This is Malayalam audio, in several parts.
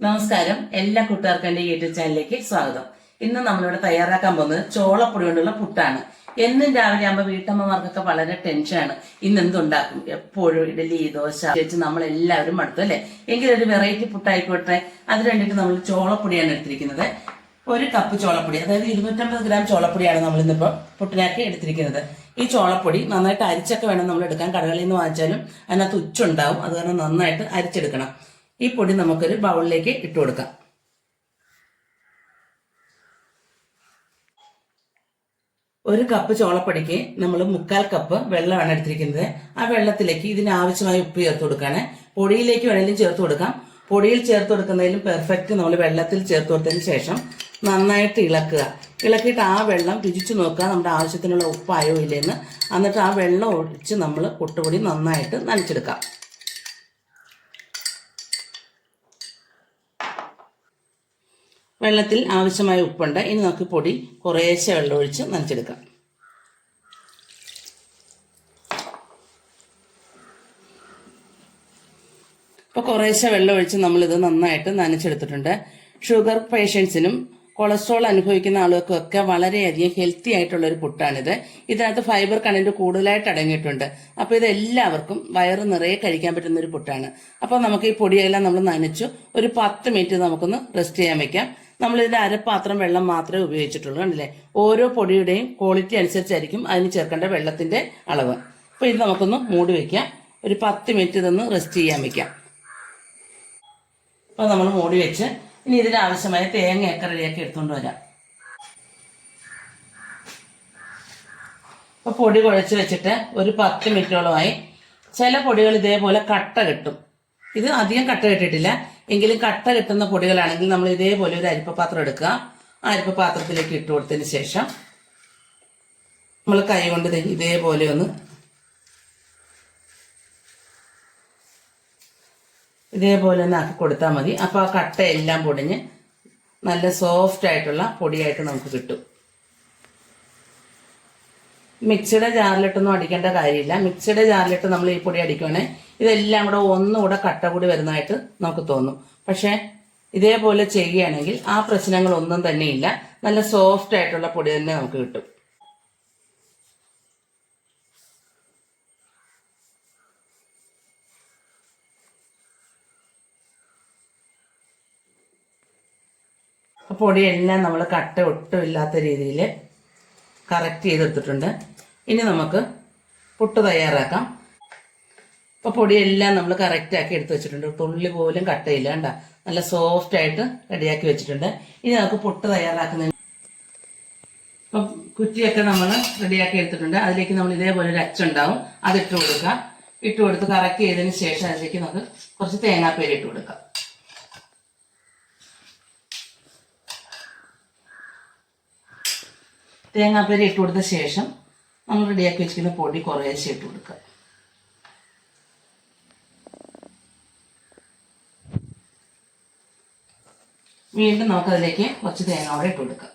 നമസ്കാരം. എല്ലാ കൂട്ടുകാർക്കും എന്റെ യൂട്യൂബ് ചാനലിലേക്ക് സ്വാഗതം. ഇന്ന് നമ്മളിവിടെ തയ്യാറാക്കാൻ പോകുന്നത് ചോളപ്പൊടി കൊണ്ടുള്ള പുട്ടാണ്. എന്നും രാവിലെ ആകുമ്പോൾ വീട്ടമ്മമാർക്കൊക്കെ വളരെ ടെൻഷനാണ് ഇന്ന് എന്തുണ്ടാക്കും? എപ്പോഴും ഇഡലി ദോശ വെച്ച് നമ്മൾ എല്ലാവരും മടുത്തു അല്ലെ? എങ്കിലും ഒരു വെറൈറ്റി പുട്ടായിക്കോട്ടെ. അതിന് വേണ്ടിയിട്ട് നമ്മൾ ചോളപ്പൊടിയാണ് എടുത്തിരിക്കുന്നത്. ഒരു കപ്പ് ചോളപ്പൊടി അതായത് ഇരുന്നൂറ്റമ്പത് ഗ്രാം ചോളപ്പൊടിയാണ് നമ്മൾ പുട്ടിനാക്കി എടുത്തിരിക്കുന്നത്. ഈ ചോളപ്പൊടി നന്നായിട്ട് അരിച്ചൊക്കെ വേണം നമ്മൾ എടുക്കാൻ. കടകളിൽ നിന്ന് വാങ്ങിച്ചാലും അതിനകത്ത് ഉച്ചുണ്ടാവും. അത് കാരണം നന്നായിട്ട് അരിച്ചെടുക്കണം. ഈ പൊടി നമുക്കൊരു ബൗളിലേക്ക് ഇട്ട് കൊടുക്കാം. ഒരു കപ്പ് ചോളപ്പൊടിക്ക് നമ്മൾ മുക്കാൽ കപ്പ് വെള്ളമാണ് എടുത്തിരിക്കുന്നത്. ആ വെള്ളത്തിലേക്ക് ഇതിനാവശ്യമായ ഉപ്പ് ചേർത്ത് കൊടുക്കാണ്. പൊടിയിലേക്ക് വേണമെങ്കിലും ചേർത്ത് കൊടുക്കാം. പൊടിയിൽ ചേർത്ത് കൊടുക്കുന്നതിലും പെർഫെക്റ്റ് നമ്മൾ വെള്ളത്തിൽ ചേർത്ത് കൊടുത്തതിന് ശേഷം നന്നായിട്ട് ഇളക്കുക. ഇളക്കിയിട്ട് ആ വെള്ളം രുചിച്ചു നോക്കുക നമ്മുടെ ആവശ്യത്തിനുള്ള ഉപ്പായോ ഇല്ലെന്ന് എന്നിട്ട് ആ വെള്ളം ഒഴിച്ച് നമ്മൾ കൊട്ടുപൊടി നന്നായിട്ട് നനച്ചെടുക്കാം. വെള്ളത്തിൽ ആവശ്യമായ ഉപ്പുണ്ട്. ഇനി നമുക്ക് പൊടി കുറേശ്ശെ വെള്ളം ഒഴിച്ച് നനച്ചെടുക്കാം. ഇപ്പോൾ കുറേശ്ശെ വെള്ളം ഒഴിച്ച് നമ്മളിത് നന്നായിട്ട് നനച്ചെടുത്തിട്ടുണ്ട്. ഷുഗർ പേഷ്യൻസിനും കൊളസ്ട്രോൾ അനുഭവിക്കുന്ന ആളുകൾക്കൊക്കെ വളരെയധികം ഹെൽത്തി ആയിട്ടുള്ള ഒരു പുട്ടാണിത്. ഇതിനകത്ത് ഫൈബർ കണ്ടന്റ് കൂടുതലായിട്ട് അടങ്ങിയിട്ടുണ്ട്. അപ്പോൾ ഇത് എല്ലാവർക്കും വയറ് നിറയെ കഴിക്കാൻ പറ്റുന്ന ഒരു പുട്ടാണ്. അപ്പോൾ നമുക്ക് ഈ പൊടിയെല്ലാം നമ്മൾ നനച്ചു ഒരു പത്ത് മിനിറ്റ് നമുക്കൊന്ന് റെസ്റ്റ് ചെയ്യാൻ വെക്കാം. നമ്മൾ ഇതിന്റെ അരപ്പാത്രം വെള്ളം മാത്രമേ ഉപയോഗിച്ചിട്ടുള്ളൂ കണ്ടില്ലേ? ഓരോ പൊടിയുടെയും ക്വാളിറ്റി അനുസരിച്ചായിരിക്കും അതിന് ചേർക്കേണ്ട വെള്ളത്തിന്റെ അളവ്. അപ്പോൾ ഇത് നമുക്കൊന്ന് മൂടി വയ്ക്കാം ഒരു പത്ത് മിനിറ്റ് ഇതൊന്ന് റെസ്റ്റ് ചെയ്യാൻ വയ്ക്കാം അപ്പോൾ നമ്മൾ മൂടി വെച്ച് ഇനി ഇതിന് ആവശ്യമായ തേങ്ങയൊക്കെ റെഡിയാക്കി എടുത്തുകൊണ്ട് വരാം. അപ്പോൾ പൊടി കുഴച്ച് വെച്ചിട്ട് ഒരു പത്ത് മിനിറ്റോളമായി ചില പൊടികൾ ഇതേപോലെ കട്ട കിട്ടും. ഇത് അധികം കട്ട കിട്ടിയിട്ടില്ല. എങ്കിലും കട്ട കിട്ടുന്ന പൊടികളാണെങ്കിൽ നമ്മൾ ഇതേപോലെ ഒരു അരിപ്പപാത്രം എടുക്കുക. ആ അരിപ്പപാത്രത്തിലേക്ക് ഇട്ട് കൊടുത്തതിന് ശേഷം നമ്മൾ കൈ കൊണ്ട് ഇതേപോലെ ഒന്ന് ഇതേപോലെ ഒന്ന് ആക്കി കൊടുത്താൽ മതി. അപ്പോൾ ആ കട്ടയെല്ലാം പൊടിഞ്ഞ് നല്ല സോഫ്റ്റ് ആയിട്ടുള്ള പൊടിയായിട്ട് നമുക്ക് കിട്ടും. മിക്സിയുടെ ജാറിലിട്ടൊന്നും അടിക്കേണ്ട കാര്യമില്ല. മിക്സിയുടെ ജാറിലിട്ട് നമ്മൾ ഈ പൊടി അടിക്കുവാണെങ്കിൽ ഇതെല്ലാം കൂടെ ഒന്നുകൂടെ കട്ട കൂടി വരുന്നതായിട്ട് നമുക്ക് തോന്നും. പക്ഷേ ഇതേപോലെ ചെയ്യുകയാണെങ്കിൽ ആ പ്രശ്നങ്ങളൊന്നും തന്നെയില്ല നല്ല സോഫ്റ്റ് ആയിട്ടുള്ള പൊടി തന്നെ നമുക്ക് കിട്ടും. പൊടിയെല്ലാം നമ്മൾ കട്ട ഒട്ടും ഇല്ലാത്ത രീതിയിൽ കറക്റ്റ് ചെയ്തെടുത്തിട്ടുണ്ട്. ഇനി നമുക്ക് പുട്ട് തയ്യാറാക്കാം. അപ്പോൾ പൊടിയെല്ലാം നമ്മൾ കറക്റ്റ് ആക്കി എടുത്ത് വെച്ചിട്ടുണ്ട്. തുള്ളി പോലും കട്ടയില്ല കണ്ട? നല്ല സോഫ്റ്റ് ആയിട്ട് റെഡിയാക്കി വെച്ചിട്ടുണ്ട്. ഇനി നമുക്ക് പുട്ട് തയ്യാറാക്കുന്നതിന് ഇപ്പം കുറ്റിയൊക്കെ നമ്മൾ റെഡിയാക്കി എടുത്തിട്ടുണ്ട്. അതിലേക്ക് നമ്മൾ ഇതേപോലെ ഒരു അച്ചുണ്ടാവും അതിട്ട് കൊടുക്കാം ഇട്ട് കൊടുത്ത് കറക്റ്റ് ചെയ്തതിന് ശേഷം അതിലേക്ക് നമുക്ക് കുറച്ച് തേങ്ങാപ്പേര് ഇട്ട് കൊടുക്കാം. തേങ്ങാപ്പേര് ഇട്ട് കൊടുത്ത ശേഷം നമ്മൾ റെഡിയാക്കി വെച്ചിരിക്കുന്ന പൊടി കുറേശ്ശെ ഇട്ട് കൊടുക്കുക. വീണ്ടും നമുക്കതിലേക്ക് കുറച്ച് തേങ്ങ അവിടെ ഇട്ട് കൊടുക്കാം.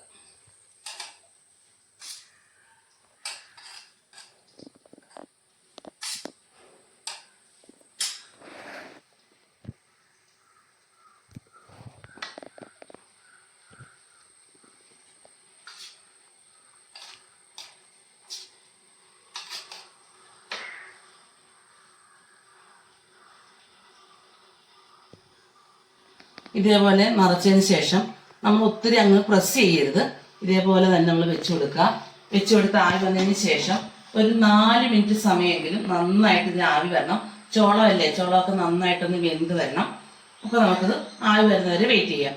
ഇതേപോലെ മറച്ചതിന് ശേഷം നമ്മൾ ഒത്തിരി അങ്ങ് പ്രസ് ചെയ്യരുത്. ഇതേപോലെ തന്നെ നമ്മൾ വെച്ചു കൊടുക്കുക. വെച്ചു കൊടുത്ത് ആവി വന്നതിന് ശേഷം ഒരു നാല് മിനിറ്റ് സമയമെങ്കിലും നന്നായിട്ട് ഇതിന് ആവി വരണം. ചോളമല്ലേ? ചോളമൊക്കെ നന്നായിട്ടൊന്ന് വെന്ത് വരണം. അപ്പോൾ നമുക്കത് ആവി വരുന്നവരെ വെയിറ്റ് ചെയ്യാം.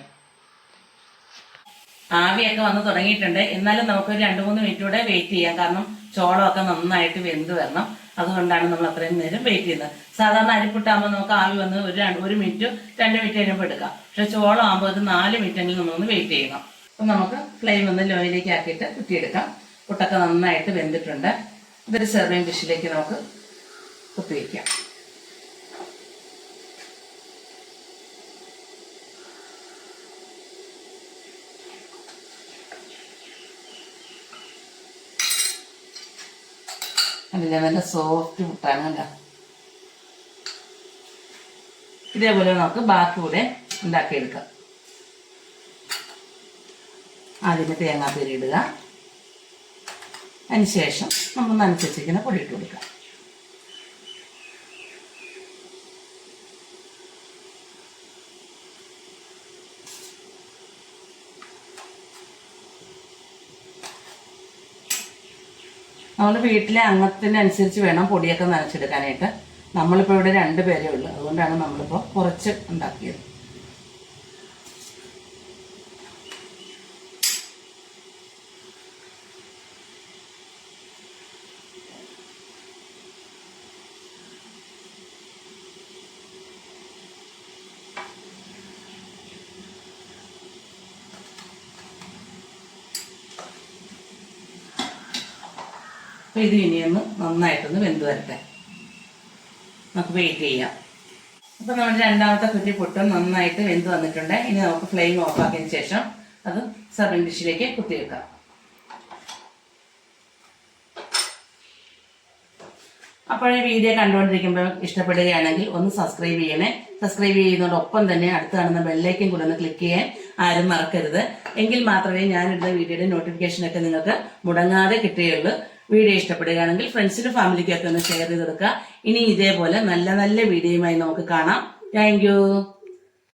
ആവിയൊക്കെ വന്ന് തുടങ്ങിയിട്ടുണ്ട്. എന്നാലും നമുക്കൊരു രണ്ട് മൂന്ന് മിനിറ്റ് കൂടെ വെയിറ്റ് ചെയ്യാം. കാരണം ചോളമൊക്കെ നന്നായിട്ട് വെന്ത് വരണം. അതുകൊണ്ടാണ് നമ്മൾ അത്രയും നേരം വെയിറ്റ് ചെയ്യുന്നത്. സാധാരണ അരിപ്പിട്ടാകുമ്പോൾ നമുക്ക് ആവി വന്ന് ഒരു രണ്ട് ഒരു മിനിറ്റ് രണ്ട് മിനിറ്റ് കഴിയുമ്പോൾ എടുക്കാം. പക്ഷെ ചോളം ആകുമ്പോൾ അത് നാല് മിനിറ്റെങ്കിലും നമ്മളൊന്ന് വെയിറ്റ് ചെയ്യണം. അപ്പം നമുക്ക് ഫ്ലെയിം ഒന്ന് ലോയിലേക്ക് ആക്കിയിട്ട് കുത്തിയെടുക്കാം. പുട്ടൊക്കെ നന്നായിട്ട് വെന്തിട്ടുണ്ട്. ഇതൊരു സെർവിങ് ഡിഷിലേക്ക് നമുക്ക് കുത്തിവെക്കാം. അതില്ല നല്ല സോഫ്റ്റ് മുട്ടാണ് അല്ല ഇതേപോലെ നമുക്ക് ബാക്കി കൂടെ ഉണ്ടാക്കിയെടുക്കാം. ആദ്യമേ തേങ്ങാപ്പേരി ഇടുക. അതിനുശേഷം നമ്മൾ നനച്ചിരിക്കുന്ന പൊടി ഇട്ട് കൊടുക്കാം. നമ്മൾ വീട്ടിലെ അംഗത്തിനനുസരിച്ച് വേണം പൊടിയൊക്കെ നനച്ചെടുക്കാനായിട്ട്. നമ്മളിപ്പോൾ ഇവിടെ രണ്ട് പേരേ ഉള്ളൂ. അതുകൊണ്ടാണ് നമ്മളിപ്പോൾ കുറച്ച് ഉണ്ടാക്കിയത്. അപ്പോൾ ഇത് ഇനിയൊന്ന് നന്നായിട്ടൊന്ന് വെന്ത് വരട്ടെ. നമുക്ക് വെയിറ്റ് ചെയ്യാം. അപ്പോൾ നമ്മൾ രണ്ടാമത്തെ കുറ്റി പൊട്ടും നന്നായിട്ട് വെന്ത് വന്നിട്ടുണ്ട്. ഇനി നമുക്ക് ഫ്ലെയിം ഓഫ് ആക്കിയതിന് ശേഷം അത് സർവിങ് ഡിഷിലേക്ക് കുത്തിവെക്കാം അപ്പോൾ ഈ വീഡിയോ കണ്ടുകൊണ്ടിരിക്കുമ്പോൾ ഇഷ്ടപ്പെടുകയാണെങ്കിൽ ഒന്ന് സബ്സ്ക്രൈബ് ചെയ്യണേ. സബ്സ്ക്രൈബ് ചെയ്യുന്നതോടൊപ്പം തന്നെ അടുത്ത് കാണുന്ന ബെല്ലേക്കും കൂടെ ഒന്ന് ക്ലിക്ക് ചെയ്യാൻ ആരും മറക്കരുത്. എങ്കിൽ മാത്രമേ ഞാനിടുന്ന വീഡിയോയുടെ നോട്ടിഫിക്കേഷനൊക്കെ നിങ്ങൾക്ക് മുടങ്ങാതെ കിട്ടുകയുള്ളൂ. വീഡിയോ ഇഷ്ടപ്പെടുകയാണെങ്കിൽ ഫ്രണ്ട്സിനും ഫാമിലിക്കൊക്കെ ഒന്ന് ഷെയർ ചെയ്ത് കൊടുക്കുക. ഇനി ഇതേപോലെ നല്ല നല്ല വീഡിയോയുമായി നമുക്ക് കാണാം. താങ്ക്